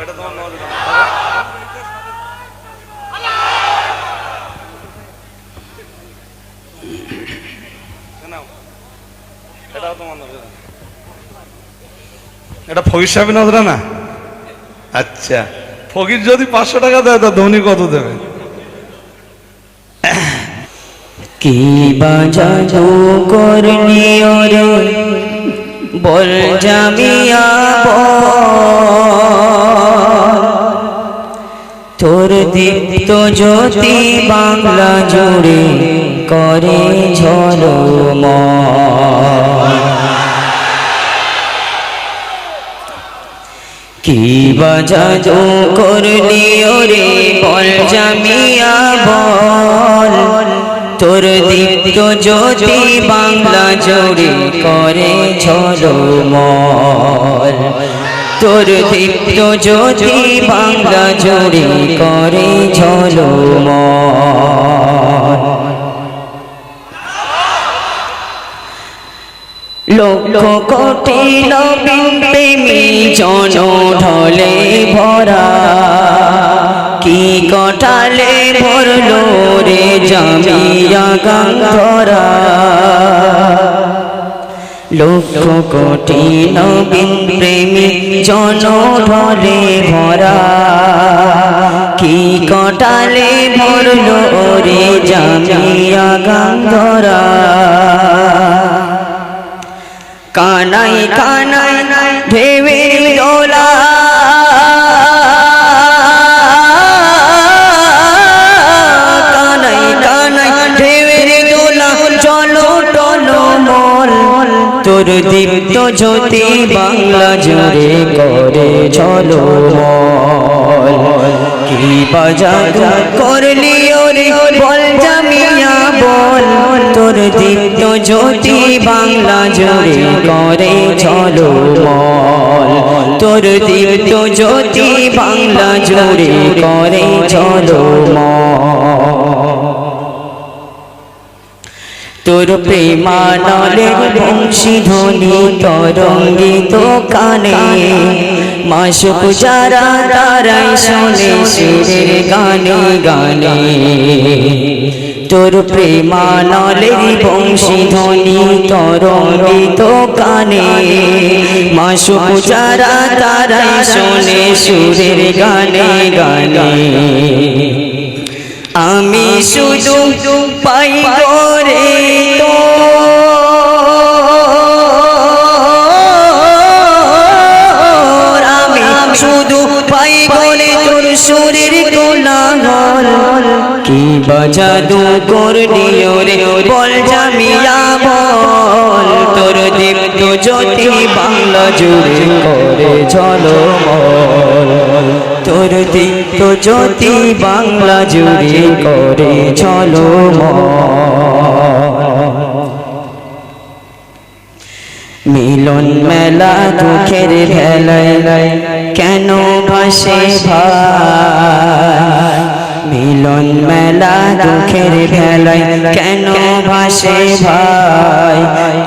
এটা তোমার নজর এটাও তোমার নজর এটা ফকির সাহেবের নজরা না? আচ্ছা। ফকির যদি পাঁচশো টাকা দেয় তা ধনী কত দেবে? কি বাজাজু করনি ওরে বল জামিয়া তোর দীপ্ত জ্যোতি বাংলা জুড়ে করে ঝলম কি বাজাজু করলি ওরে বল জামিয়া বল। তোর দীপ্ত জ্যোতি বাংলা জোরে করে ঝলমল। তোর দীপ্ত জ্যোতি বাংলা জোরে করে ঝলমল। লক্ষ কোটি নবীন প্রেমী জন ঢলে ভরা, কি কটালে ভরলো রে জামিয়া গঙ্গরা লক্ষ কোটি নবীন প্রেমী জন ভরে। ভরা কি কটালে ভরল রে জামিয়া ধরা কানাই কানাই ভেবে দীপ্ত জ্যোতি বাংলা জোরে করে চলো কি বাজা করলি ওরে বল জামিয়া বল। তোর দীপ্ত জ্যোতি বাংলা জোরে করে চলো মল। তোর দীপ্ত জ্যোতি বাংলা জোরে করে চলো মল। তোর প্রেমানলের বংশী ধ্বনি তরঙ্গিত কানে। মাসুক যারা তারাই শোনে শিরের গানে গানে। তোর প্রেমানলের বংশী ধ্বনি তরঙ্গিত কানে। মাসুক যারা তারাই শোনে সুরের গানে গানে। আমি শুধু পাই করে সুরের কোলাহল কি বাজাদু করলি ওরে বল জামিয়া বল। তোর দীপ্ত জ্যোতি বাংলা জুড়ে করে চলো মল তোর দীপ্ত জ্যোতি বাংলা জুড়ে করে চলো মিলন মেলা দুঃখের ভেলায় কেন ভাসে মিলন মেলা দুঃখের ভেলায় কেন ভাসে ভাই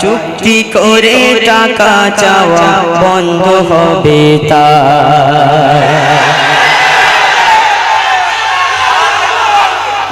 চুক্তি করে টাকা চাওয়া বন্ধ হবে তাই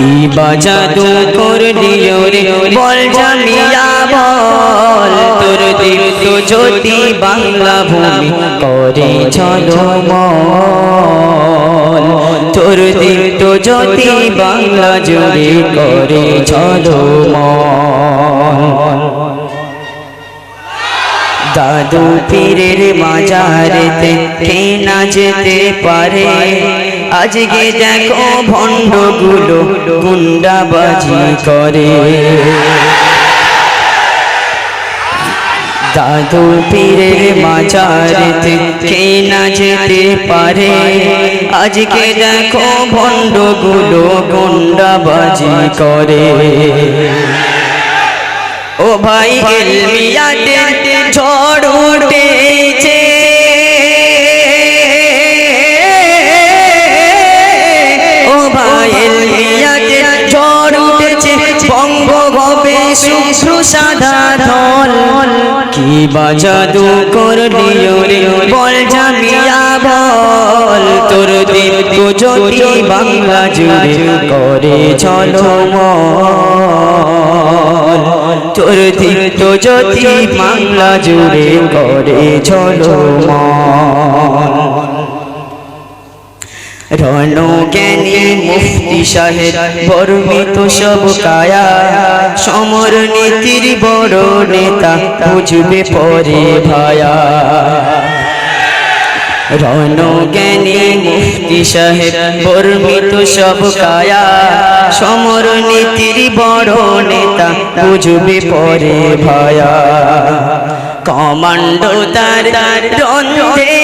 কি বাজাদু করলি ওরে বল জামিয়া বল, তোর দীপ্ত জ্যোতি বাংলা ভূমি করে চলো মল। তোর দীপ্ত জ্যোতি বাংলা জুড়ে করে চলো মল। দাদু পীরের মাজারেতে কে না যেতে পারে? আজকে দেখো ভণ্ডগুলো গুন্ডাবাজি করে। দাদু পীরের মাজারেতে কে না যেতে পারে? আজকে দেখো ভণ্ডগুলো গন্ডাবাজি করে। ও ভাই এলমিয়াতে ঝড় ও ভাই এলমিয়াতে ঝড় উঠেছে বঙ্গ হবে শুভ্র সাদা ধল কি বাজাদু করলিও রে? বল জামিয়া বল, তোর দীপ্ত জ্যোতি বাংলা জুড়ে করে চলো তোর দীপ্ত জ্যোতি বাংলা জুড়ে করে চলো রণ জ্ঞানী মুফতি সাহেব বর্মিত সব কায়া। সমর নীতির বড় নেতা বুঝবে পরে ভায়া। রণ জ্ঞানী মুফতি সাহেব বর্মিত সব কায়া। সমর নীতির বড় নেতা বুঝবে পরে ভায়া। কমান্ডো তার রন্ধে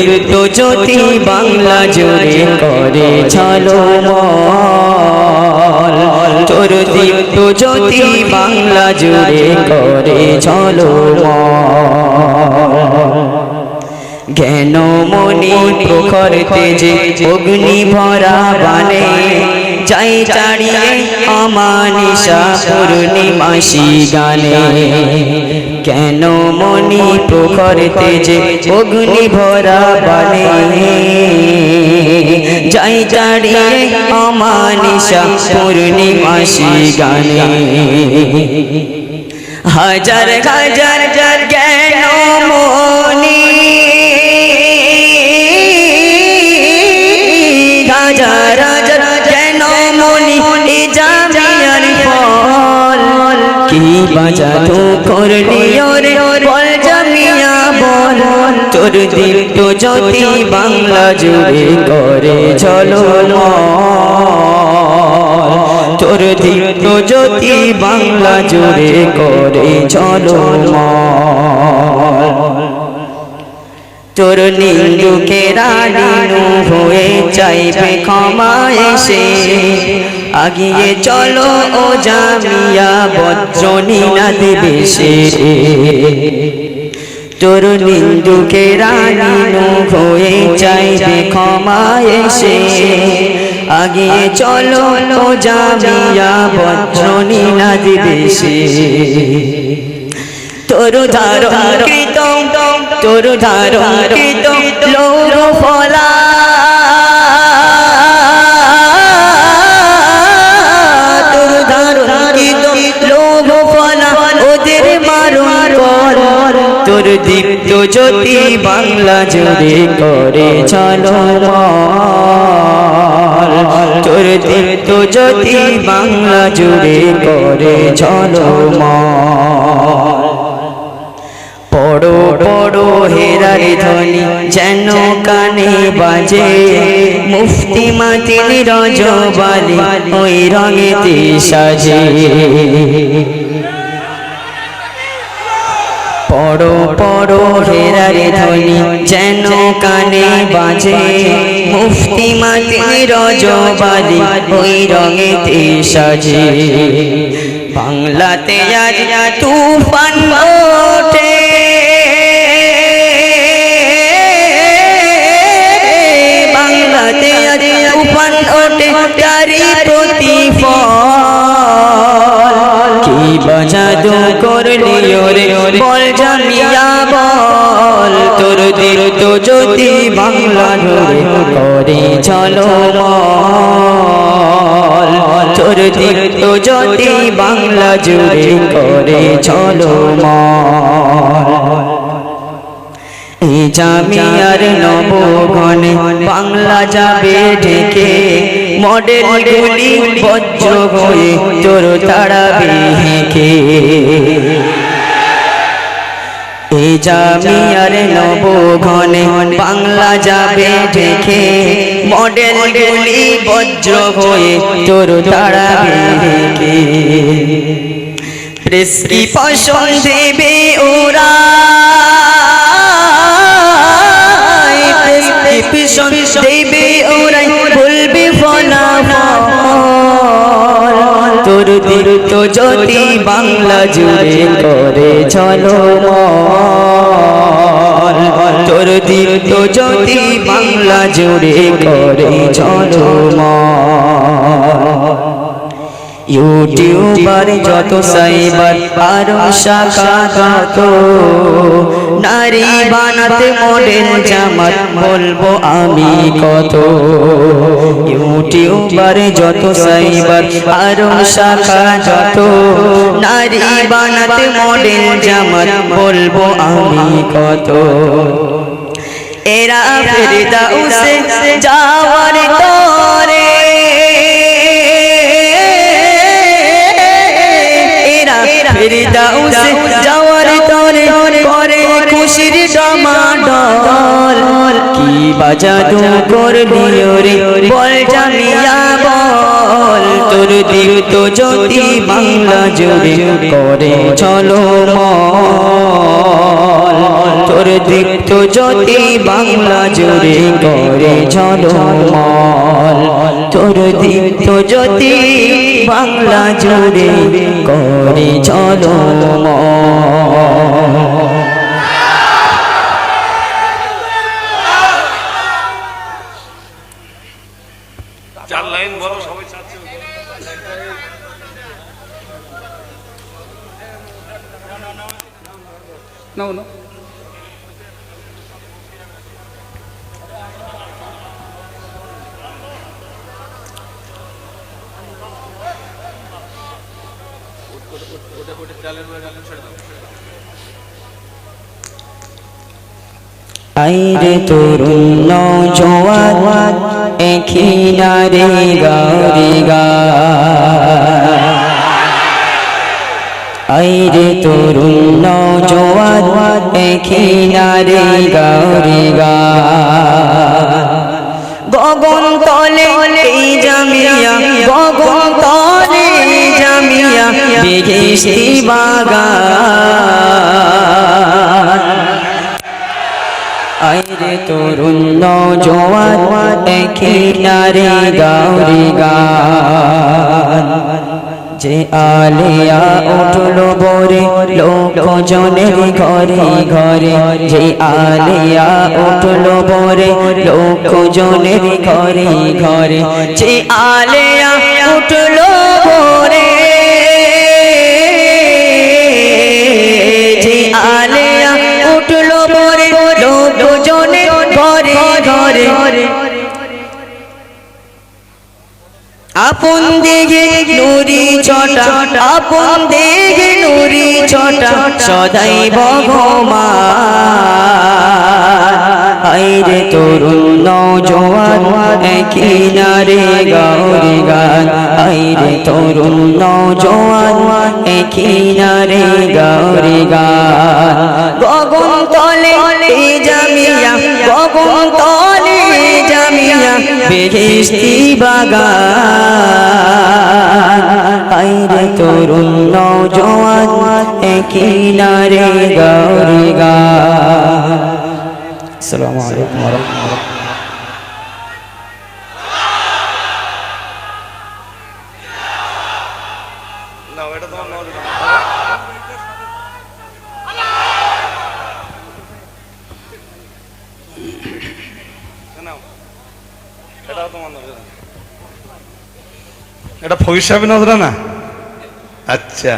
দীপ্ত জ্যোতি বাংলা জুড়ে করে মল তোর জ্যোতি বাংলা জুড়ে করে মল জ্ঞান মনি প্রখর তেজে অগ্নি ভরা বানে যাই চাড়িয়ে আমানিশা পূর্ণিমাসি গানে। কেন মনি পোখরতে যে অগ্নি ভরা বানে যাই চাড়িয়ে অমানিসা পূর্ণিমাসি গানে। হাজার হাজার কি বাজা তো করলি বল জামিয়া বল। তোর দীপ্ত জ্যোতি বাংলা জুড়ে করে চলো তোর দীপ্ত জ্যোতি বাংলা জুড়ে করে চলো তোর নিন্দুকে রানীনু হয়ে চাইবে ক্ষমা এসে। আগিয়ে চলো ও জামিয়া বজ্রনী না দেবে সে তোর নিন্দুকে রানীনু হয়ে চাইবে ক্ষমা এসে। আগিয়ে চলো ও জামিয়া বজ্রনী না দেবে সে তোর ধারণ কৃত তোর ধারণ কৃত লৌর ফলা তোর ধারণ কৃত লৌহ ফলা ওদের মারণ কর তোর দীপ্ত জ্যোতি বাংলা জুড়ে করে চলো তোর দীপ্ত জ্যোতি বাংলা জুড়ে করে চলো পড়ো পড়ো হেরার ধ্বনি যেন কানে বাজে। মুফতি মাতিল রজবালি ওই রঙেতে সাজে। পড়ো পড়ো হেরার ধ্বনি যেন কানে বাজে। মুফতি মাতিল রজবালি ওই রঙেতে সাজে। বাংলাতে আজ তুফান তারি প্রতিফল। কি বাজাদু করলি ওরে? বল জামিয়া বল। তোর দিল তো জ্যোতি বাংলা ধরে করে চলো তোর দিল তো জ্যোতি বাংলা জুড়ে করে চলো মল জামিয়ার নবগণে বাংলা যাবে ঢেকে। মডেল গুলি বজ্র হয়ে তোর তাড়াবে হেঁকে। এই জামিয়ার নব ঘনে বাংলা যাবে ঢেকে। মডেল গুলি বজ্র হয়ে তোর তাড়াবে ঢেকে প্রেসক্রিপশন দেবে ওরা। দেবে ওরাই তোর তো যদি বাংলা জুড়ে করে চলো তোর তো যদি বাংলা জুড়ে করে চলো ইউটিউবার যত সাইবার আরও শাখা যত নারী বানাতে মডেল জামাত বলব আমি কত। ইউটিউবার যত সাইবার আরও শাখা যত নারী বানাতে মডেল জামাত বলব আমি কত। এরা ফেরদা উসে যাওয়ার তরে ডমাডল কি বাজাদু করলি রে বল জামিয়া বল। তোর দিল তো জ্যোতি বাংলা জুড়ে করে চলো তোর দীপ্ত জ্যোতি বাংলা জুড়ে করে ঝলমল তোর দীপ্ত জ্যোতি বাংলা জুড়ে করে ঝলমল আইরে তরুণ নৌজওয়ান এখিনারে গারি গা। আইরে তরুণ নৌজওয়ান এখিনারে গারি গা। গগন তলে জামিয়া, গগন বেগেশি বাগান আইরে তরুণ নৌজওয়ান এখিনারে গাউরি গান। যে আলিয়া উঠল বরে লোক জনের ঘরে ঘরে যে আলিয়া উঠল বরে লোক জনের ঘরে ঘরে। যে আলিয়া উঠল বরে আপন দেখে নুরি ছটা, আপন দেখে নুরি ছটা, সদাই ভগবান। আইরে তরুণ নৌজওয়ান একিনারে গাউরি গান। আইরে তরুণ নৌজওয়ান একিনারে গাউরি গান। গগন তলে জামিয়া, গগন তলে জামিয়া বেহেশতি বাগান আইরে তরুণ নৌজওয়ান একিনারে গাউরি গান আসসালামু আলাইকুম ওয়া রাহমাতুল্লাহ না এটা তোমার নজর নাও এটাও তোমার নজর এটা ফকির সাহেবের নজরানা আচ্ছা।